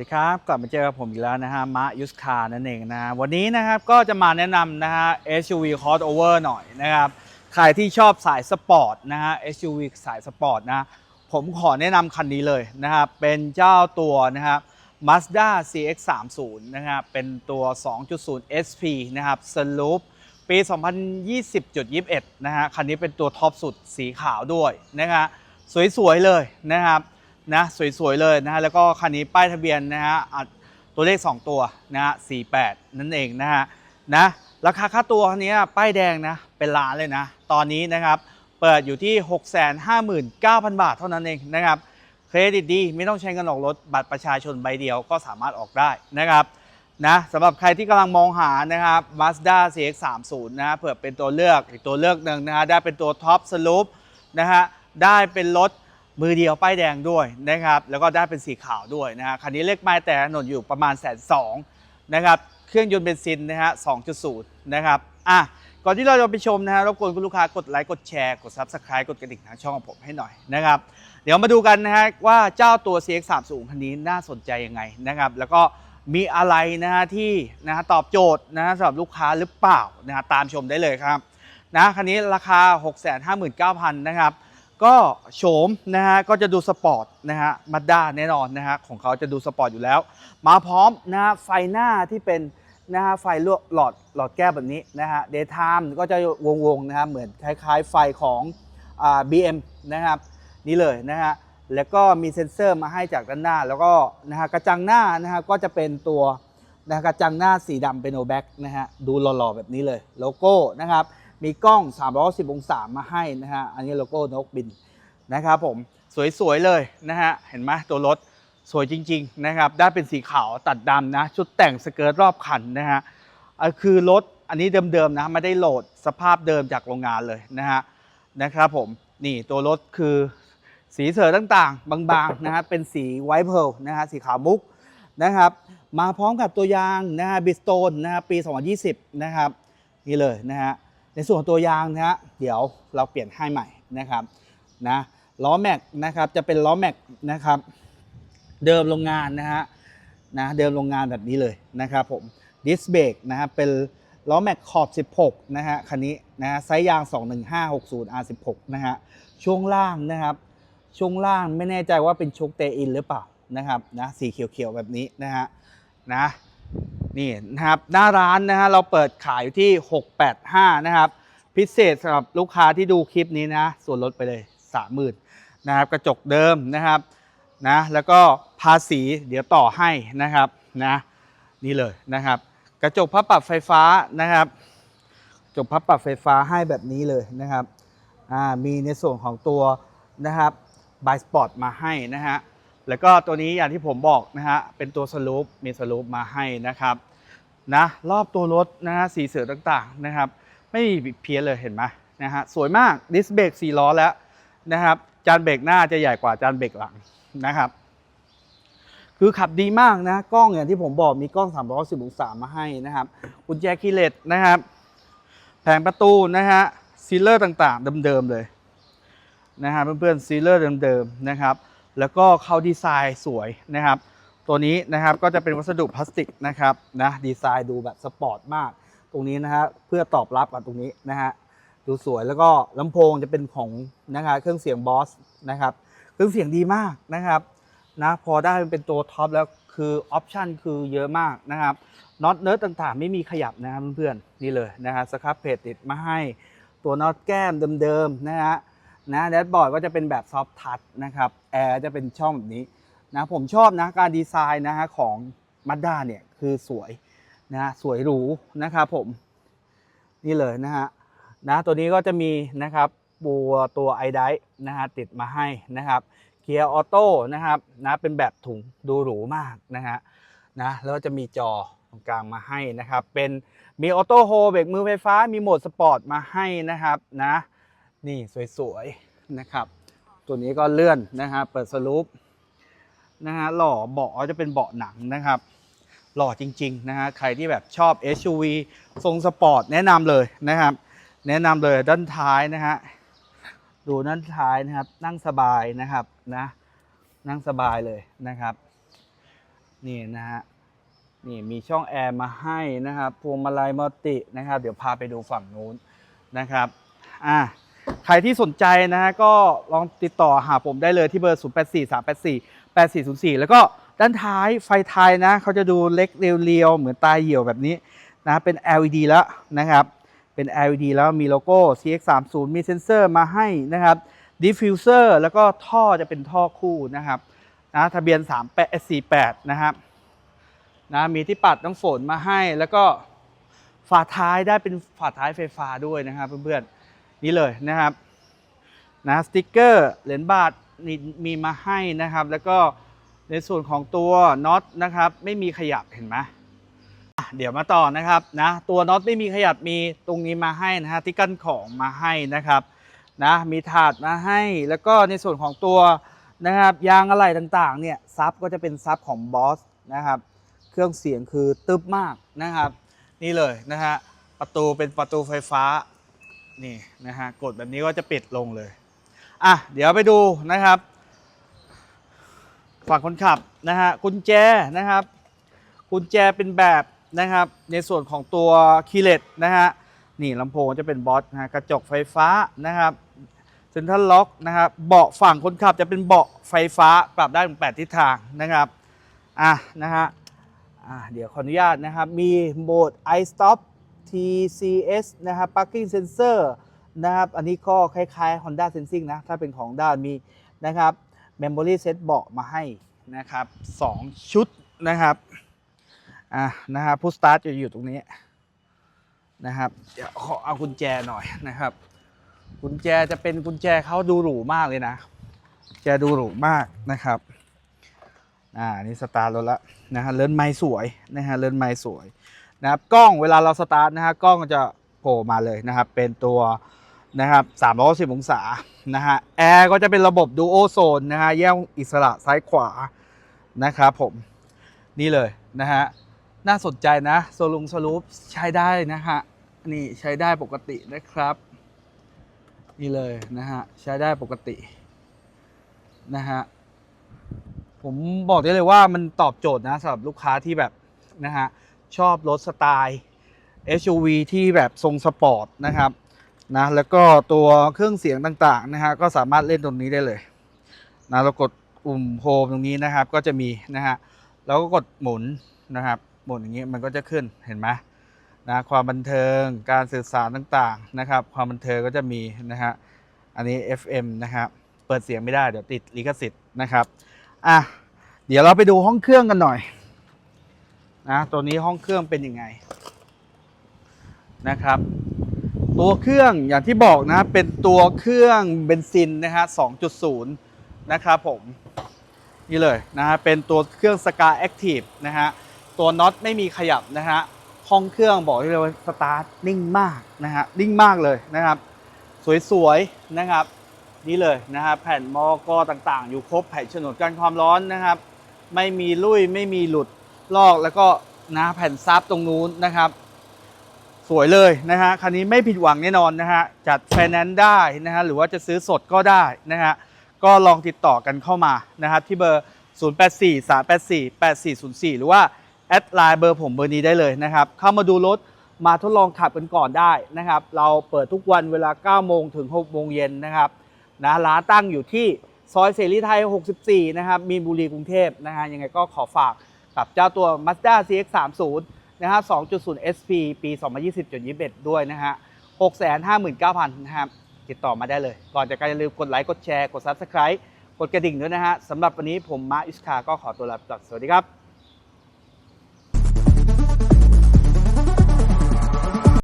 ดีครับกลับมาเจอกับผมอีกแล้วนะฮะมะยุสคานั่นเองนะวันนี้นะครับก็จะมาแนะนำนะฮะ SUV crossover หน่อยนะครับใครที่ชอบสายสปอร์ตนะฮะ SUV สายสปอร์ตนะผมขอแนะนำคันนี้เลยนะครับเป็นเจ้าตัวนะครับ Mazda CX-30 นะครับเป็นตัว 2.0 SP นะครับ Sunroof ปี 2020.21 นะฮะคันนี้เป็นตัวท็อปสุดสีขาวด้วยนะฮะสวยๆเลยนะครับ นะสวยๆเลยนะฮะแล้วก็คันนี้ป้ายทะเบียนนะฮะตัวเลข 2 ตัวนะฮะ48 นั่นเองนะฮะนะราคาค่าตัวคันนี้ป้ายแดงนะเป็นล้านเลยนะตอนนี้นะครับเปิดอยู่ที่ 659,000 บาทเท่านั้นเองนะครับเครดิตดีไม่ต้องใช้เงินออกรถบัตรประชาชนใบเดียวก็สามารถออกได้นะครับนะสำหรับใครที่กำลังมองหานะครับ Mazda CX-30 นะฮะเผื่อเป็นตัวเลือกอีกตัวเลือกหนึ่งนะฮะได้เป็นตัวท็อปสลูปนะฮะได้เป็นรถ มือเดียวป้ายแดงด้วยนะครับแล้วก็ได้เป็นสีขาวด้วยนะฮะคันนี้เลขไม้แต่ถนนอยู่ประมาณแสนสองนะครับเครื่องยนต์เบนซินนะฮะ2.0 นะครับอะก่อนที่เราจะไปชมนะฮะรบกวนคุณลูกค้ากดไลค์กดแชร์กด Subscribe กดกระดิ่งทางช่องของผมให้หน่อยนะครับเดี๋ยวมาดูกันนะฮะว่าเจ้าตัว CX30 คันนี้น่าสนใจยังไงนะครับแล้วก็มีอะไรนะฮะที่นะฮะตอบโจทย์นะฮะสำหรับลูกค้าหรือเปล่านะฮะตามชมได้เลยครับนะคันนี้ราคา 659,000นะครับ ก็โฉมนะฮะก็จะดูสปอร์ตนะฮะมาด้าแน่นอนนะฮะของเขาจะดูสปอร์ตอยู่แล้ว มาพร้อมนะฮะไฟหน้าที่เป็นนะฮะไฟลวกหลอดหลอดแก้วแบบนี้นะฮะเดย์ไทม์ก็จะวงๆนะฮะเหมือนคล้ายๆไฟของอ่า BM นะครับนี่เลยนะฮะแล้วก็มีเซ็นเซอร์มาให้จากด้านหน้า แล้วก็นะฮะกระจังหน้านะฮะก็จะเป็นตัวนะะกระจังหน้าสีดำเป็นโอแบ็กนะฮะดูหล่อๆแบบนี้เลยโลโก้นะครับ มีกล้อง310องศามาให้นะฮะ อันนี้โลโก้นกบินนะครับผม สวยๆเลยนะฮะ เห็นไหมตัวรถสวยจริง ๆ นะครับ ได้เป็นสีขาวตัดดำนะ ชุดแต่งสเกิร์ตรอบคันนะฮะ คือรถอันนี้เดิมๆนะไม่ได้โหลดสภาพเดิมจากโรงงานเลยนะฮะ นะครับผม นี่ตัวรถคือสีเสือต่างๆ บางๆนะฮะ เป็นสีไวท์เพร์ลนะฮะ สีขาวมุกนะครับ มาพร้อมกับตัวยางนะฮะบิสโตนนะฮะปี 2020 นะครับ นี่เลยนะฮะ ในส่วนตัวยางนะฮะเดี๋ยวเราเปลี่ยนให้ใหม่นะครับนะล้อแม็กนะครับจะเป็นล้อแม็กนะครับเดิมโรงงานนะฮะนะเดิมโรงงานแบบนี้เลยนะครับผมดิสเบรกนะฮะเป็นล้อแม็กขอบ 16 นะฮะคันนี้นะฮะไซส์ยาง 21560 R16 นะฮะช่วงล่างนะครับ ช่วงล่างไม่แน่ใจว่าเป็นชคเตอินหรือเปล่านะครับนะสีเขียวๆแบบนี้นะฮะนะ นี่นะครับหน้าร้านนะฮะเราเปิดขายอยู่ที่ 685 นะครับ พิเศษสำหรับลูกค้าที่ดูคลิปนี้นะ ส่วนลดไปเลย 30,000นะครับกระจกเดิมนะครับนะแล้วก็ภาษีเดี๋ยวต่อให้นะครับนะนี่เลยนะครับ กระจกพับปรับไฟฟ้านะครับกระจกพับปรับไฟฟ้าให้แบบนี้เลยนะครับมีในส่วนของตัวนะครับบายสปอร์ตมาให้นะฮะ แล้วก็ตัวนี้อย่างที่ผมบอกนะฮะเป็นตัวสลูปมีสลูปมาให้นะครับนะรอบตัวรถนะฮะสีเสือต่างๆนะครับ ไม่มีเพี้ยนเลยเห็นไหมนะฮะสวยมากดิสเบรก4ล้อแล้วนะครับ จานเบรกหน้าจะใหญ่กว่าจานเบรกหลังนะครับ คือขับดีมากนะกล้องอย่างที่ผมบอกมีกล้อง310องศามาให้นะครับกุญแจคีเลสนะครับ แผงประตูนะฮะซีลเลอร์ต่างๆ เดิมๆเลยนะฮะเพื่อนๆซีลเลอร์เดิมๆนะครับ แล้วก็เข้าดีไซน์สวยนะครับ ตัวนี้นะครับก็จะเป็นวัสดุพลาสติกนะครับนะดีไซน์ดูแบบสปอร์ตมาก ตรงนี้นะฮะเพื่อตอบรับกับตรงนี้นะฮะดูสวยแล้วก็ลำโพงจะเป็นของนะครับเครื่องเสียงบอสนะครับเครื่องเสียงดีมากนะครับนะพอได้เป็นตัวท็อปแล้วคือออปชันคือเยอะมากนะครับน็อตเนิร์ดต่างๆ ไม่มีขยับนะครับเพื่อนๆนี่เลยนะฮะสครับเพจติดมาให้ตัวน็อตแก้มเดิมๆนะฮะนะแดชบอร์ดก็จะเป็นแบบซอฟทัชนะครับ แอร์จะเป็นช่องแบบนี้นะผมชอบนะการดีไซน์นะฮะของมาด้าเนี่ยคือสวยนะสวยหรูนะครับผมนี่เลยนะฮะนะตัวนี้ก็จะมีนะครับบัวตัวไอไดนะฮะติดมาให้นะครับเกียร์ออโต้นะครับนะเป็นแบบถุงดูหรูมากนะฮะนะแล้วก็จะมีจอตรงกลางมาให้นะครับเป็นมีออโต้โฮเบรกมือไฟฟ้ามีโหมดสปอร์ตมาให้นะครับนะนี่สวยๆนะครับ ตัวนี้ก็เลื่อนนะฮะเปิดสลูปนะฮะหล่อเบาะจะเป็นเบาะหนังนะครับ หล่อจริง ๆ นะฮะใครที่แบบชอบ SUV ทรงสปอร์ตแนะนำเลยนะครับ แนะนำเลยด้านท้ายนะฮะดูด้านท้ายนะครับ นั่งสบายนะครับนะนั่งสบายเลยนะครับ นี่นะฮะนี่มีช่องแอร์มาให้นะครับพวงมาลัยมัลตินะครับ เดี๋ยวพาไปดูฝั่งนู้นนะครับ อะ ใครที่สนใจนะฮะก็ลองติดต่อหาผมได้เลยที่เบอร์ 0 8 4 3 8 4 8 4 0 4 แล้วก็ด้านท้ายไฟท้ายนะเขาจะดูเล็กเรียวๆ เหมือนตาเหี่ยวแบบนี้นะเป็น LED แล้วนะครับ เป็น LED แล้วมีโลโก้ CX30 มีเซ็นเซอร์มาให้นะครับดิฟฟิวเซอร์แล้วก็ท่อจะเป็นท่อคู่นะครับนะทะเบียน 38 48 นะครับนะมีที่ปัดน้ำฝนมาให้แล้วก็ฝาท้ายได้เป็นฝาท้ายไฟฟ้าด้วยนะครับเพื่อนๆ นี่เลยนะครับนะสติกเกอร์เหรียญบาทนี่มีมาให้นะครับ แล้วก็ในส่วนของตัวน็อตนะครับไม่มีขยับเห็นไหมเดี๋ยวมาต่อนะครับนะตัวน็อตไม่มีขยับมีตรงนี้มาให้นะฮะที่กั้นของมาให้นะครับนะมีถาดมาให้แล้วก็ในส่วนของตัวนะครับยางอะไหล่ต่างๆเนี่ยซับก็จะเป็นซับของบอสนะครับเครื่องเสียงคือตึบมากนะครับ นี่เลยนะฮะประตูเป็นประตูไฟฟ้า นี่นะฮะกดแบบนี้ก็จะปิดลงเลย อะ เดี๋ยวไปดูนะครับ ฝั่งคนขับนะฮะกุญแจนะครับกุญแจเป็นแบบนะครับ ในส่วนของตัวคีเลตนะฮะนี่ลำโพงจะเป็นบอสนะฮะกระจกไฟฟ้านะครับเซ็นทรัลล็อกนะครับเบาะฝั่งคนขับจะเป็นเบาะไฟฟ้าปรับได้ถึง8ทิศทางนะครับอะนะฮะอ่าเดี๋ยวขออนุญาตนะครับ มีโหมด iStop TCS นะครับ Parking Sensor นะครับ อันนี้ก็คล้ายๆ Honda Sensing นะ ถ้าเป็นของด้านมีนะครับ Memory Set เบาะมาให้นะครับ 2 ชุดนะครับ อ่านะครับผู้สตาร์ทจะอยู่ตรงนี้นะครับเดี๋ยวขอเอากุญแจหน่อยนะครับ กุญแจจะเป็นกุญแจเขาดูหรูมากเลยนะแจดูหรูมากนะครับ อ่า นี่สตาร์ทรถล้วนะฮะเลื่อนไม้สวยนะฮะเลื่อนไม้สวย นะครับกล้องเวลาเราสตาร์ทนะฮะกล้องจะโผล่มาเลยนะครับ เป็นตัวนะครับ360องศานะฮะแอร์ก็จะเป็นระบบดูโอโซนนะฮะแยกอิสระซ้ายขวานะครับผมนี่เลยนะฮะน่าสนใจนะโซลุงสลูปใช้ได้นะฮะนี่ใช้ได้ปกตินะครับ นี่เลยนะฮะใช้ได้ปกตินะฮะผมบอกได้เลยว่ามันตอบโจทย์นะสำหรับลูกค้าที่แบบนะฮะ ชอบรถสไตล์ SUV ที่แบบทรงสปอร์ตนะครับนะแล้วก็ตัวเครื่องเสียงต่างๆนะฮะก็สามารถเล่นตรงนี้ได้เลยนะเรากดปุ่มโฮมตรงนี้นะครับก็จะมีนะฮะแล้วก็กดหมุนนะครับหมุนอย่างนี้มันก็จะขึ้นเห็นไหมนะความบันเทิงการสื่อสารต่างๆนะครับ ความบันเทิงก็จะมีนะฮะอันนี้ FM นะครับเปิดเสียงไม่ได้เดี๋ยวติดลิขสิทธิ์นะครับอะเดี๋ยวเราไปดูห้องเครื่องกันหน่อย นะตัวนี้ห้องเครื่องเป็นยังไงนะครับ ตัวเครื่องอย่างที่บอกนะเป็นตัวเครื่องเบนซินนะฮะ2.0 นะครับผมนี่เลยนะฮะเป็นตัวเครื่องสกาแอคทีฟนะฮะตัวน็อตไม่มีขยับนะฮะห้องเครื่องบอกได้เลยว่าสตาร์ทนิ่งมากนะฮะนิ่งมากเลยนะครับ สวยๆนะครับนี่เลยนะครับแผ่นมอกอต่างๆ อยู่ครบแผ่นฉนวนกันความร้อนนะครับ ไม่มีลุยไม่มีหลุด ลอกแล้วก็นะแผ่นซับตรงนู้นนะครับ สวยเลยนะฮะคันนี้ไม่ผิดหวังแน่นอนนะฮะจัดไฟแนนซ์ได้นะฮะหรือว่าจะซื้อสดก็ได้นะฮะก็ลองติดต่อกันเข้ามานะครับที่เบอร์ 084 384 8404 หรือว่าแอดไลน์เบอร์ผมเบอร์นี้ได้เลยนะครับ เข้ามาดูรถมาทดลองขับกันก่อนได้นะครับ เราเปิดทุกวันเวลา 9 โมงถึง 6 โมงเย็นนะครับนะร้านตั้งอยู่ที่ซอยเสรีไทย 64 นะครับ มีนบุรีกรุงเทพนะฮะยังไงก็ขอฝาก กับเจ้าตัว Mazda CX30 นะฮะ 2.0 SP ปี 2020.21 ด้วยนะฮะ 659,000 นะครับ ติดต่อมาได้เลย ก่อนจากการอย่าลืมกดไลค์ กดแชร์ กด Subscribe กดกระดิ่งด้วยนะฮะสำหรับวันนี้ผมมาร์คอิสคาก็ขอตัวลาไปก่อนสวัสดีครับ